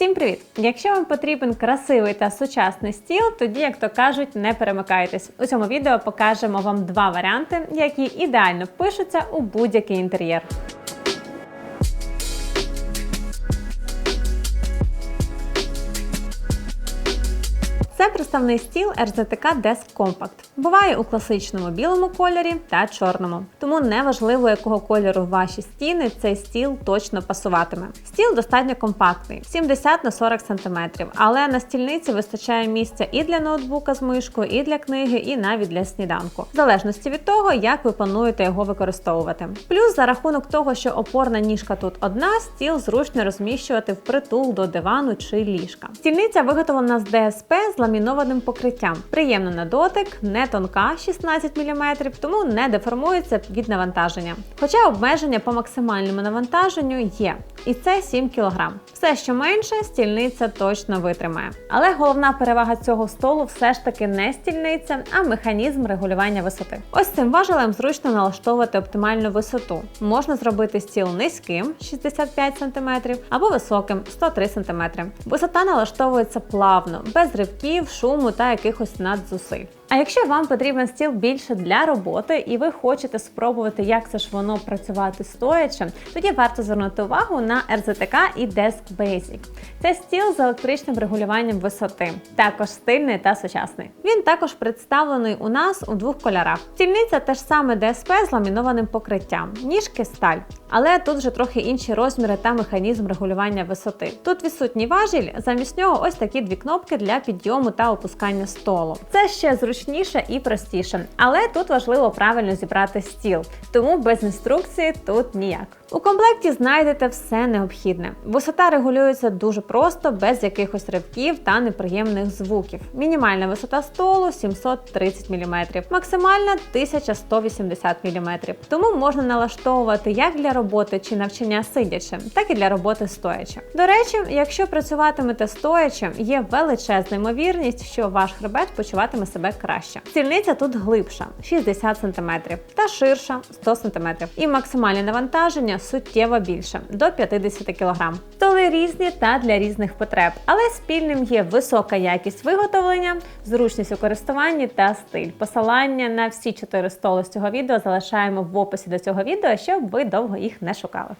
Всім привіт! Якщо вам потрібен красивий та сучасний стіл, тоді, як то кажуть, не перемикайтесь. У цьому відео покажемо вам два варіанти, які ідеально пишуться у будь-який інтер'єр. Це представний стіл RZTK Desk Compact. Буває у класичному білому кольорі та чорному. Тому неважливо, якого кольору ваші стіни, цей стіл точно пасуватиме. Стіл достатньо компактний 70 на 40 см, але на стільниці вистачає місця і для ноутбука з мишкою, і для книги, і навіть для сніданку, в залежності від того, як ви плануєте його використовувати. Плюс за рахунок того, що опорна ніжка тут одна, стіл зручно розміщувати впритул до дивану чи ліжка. Стільниця виготовлена з ДСП з ламінованим покриттям. Приємно на дотик, не тонка 16 мм, тому не деформується від навантаження. Хоча обмеження по максимальному навантаженню є. І це 7 кг. Все, що менше, стільниця точно витримає. Але головна перевага цього столу все ж таки не стільниця, а механізм регулювання висоти. Ось цим важелем зручно налаштовувати оптимальну висоту. Можна зробити стіл низьким 65 см або високим 103 см. Висота налаштовується плавно, без ривків, шуму та якихось надзусиль. А якщо вам потрібен стіл більше для роботи, і ви хочете спробувати, як це ж воно працювати стоячи, тоді варто звернути увагу на RZTK і Desk Basic. Це стіл з електричним регулюванням висоти, також стильний та сучасний. Він також представлений у нас у двох кольорах. Стільниця теж саме DSP з ламінованим покриттям, ніжки сталь. Але тут вже трохи інші розміри та механізм регулювання висоти. Тут відсутній важіль, замість нього ось такі дві кнопки для підйому та опускання столу. Це ще зручніше і простіше, але тут важливо правильно зібрати стіл, тому без інструкції тут ніяк. У комплекті знайдете все необхідне. Висота регулюється дуже просто, без якихось ривків та неприємних звуків. Мінімальна висота столу 730 мм, максимальна 1180 мм. Тому можна налаштовувати як для роботи чи навчання сидячи, так і для роботи стоячи. До речі, якщо працюватимете стоячи, є величезна ймовірність, що ваш хребет почуватиме себе краще. Стільниця тут глибша 60 см та ширша 100 см. І максимальне навантаження суттєво більше до 50 кг. Столи різні та для різних потреб, але спільним є висока якість виготовлення, зручність у користуванні та стиль. Посилання на всі чотири столи з цього відео залишаємо в описі до цього відео, щоб ви довго їх не шукали.